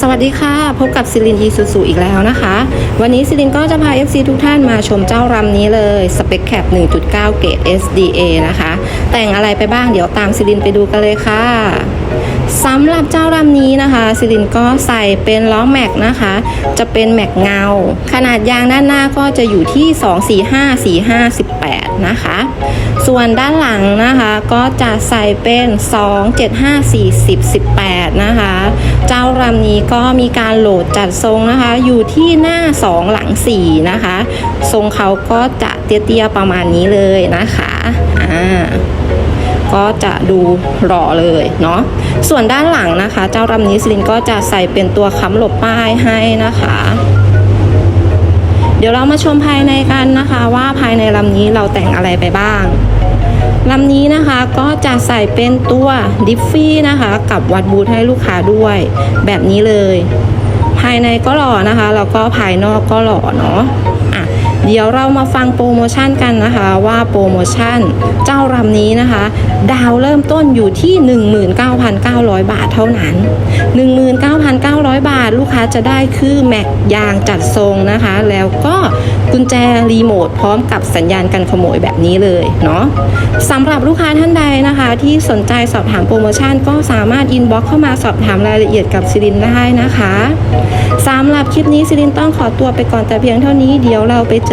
สวัสดีค่ะ พบกับซิลินอีซูซูอีกแล้วนะคะ วันนี้ซิลินก็จะพา FC ทุกท่านมาชมเจ้ารำนี้เลยสเปคแคป1.9 เกรด SDA นะคะ แต่งอะไรไปบ้างเดี๋ยวตามซิลินไปดูกันเลยค่ะ สำหรับเจ้ารำนี้นะคะซิลินก็ใส่เป็นล้อแม็กนะคะ จะเป็นแม็กเงา ขนาดยางด้านหน้าก็จะอยู่ที่ 245 45 18 นะคะ ส่วนด้านหลังนะคะก็จะใส่เป็น 2 7 5 40 18 นะคะ เจ้ารำนี้ก็มีการโหลดจัดทรงนะคะ อยู่ที่หน้า 2 หลัง 4 นะคะ ทรงเขาก็จะเตี้ยๆประมาณนี้เลยนะคะอ่า ก็จะดูหล่อเลยเนาะส่วนด้านหลังนะคะ เจ้ารำนี้สลินก็จะใส่เป็นตัวค้ำหลบป้ายให้นะคะ เดี๋ยวเรามาชมภายในกันนะคะ ว่าภายในลำนี้เราแต่งอะไรไปบ้างลำนี้นะคะก็จะใส่เป็นตัวดิฟฟี่นะคะ กับวัดบูทให้ลูกค้าด้วย แบบนี้เลย ภายในก็หล่อนะคะ แล้วก็ภายนอกก็หล่อเนาะอะ เดี๋ยวเรามาฟังโปรโมชั่นกันนะคะว่าโปรโมชั่นเจ้ารำนี้นะคะ ดาวเริ่มต้นอยู่ที่ 19,900 บาทเท่านั้น 19,900 บาทลูกค้าจะได้คือแม็กยางจัดทรงนะคะ แล้วก็กุญแจรีโมทพร้อมกับสัญญาณกันขโมยแบบนี้เลยเนาะสำหรับลูกค้าท่านใดนะคะ ที่สนใจสอบถามโปรโมชั่น ก็สามารถอินบ็อกเข้ามาสอบถามรายละเอียดกับซิลินได้นะคะสำหรับคลิปนี้ซิลินต้องขอตัวไปก่อนแต่เพียงเท่านี้เดี๋ยวเราไปเจ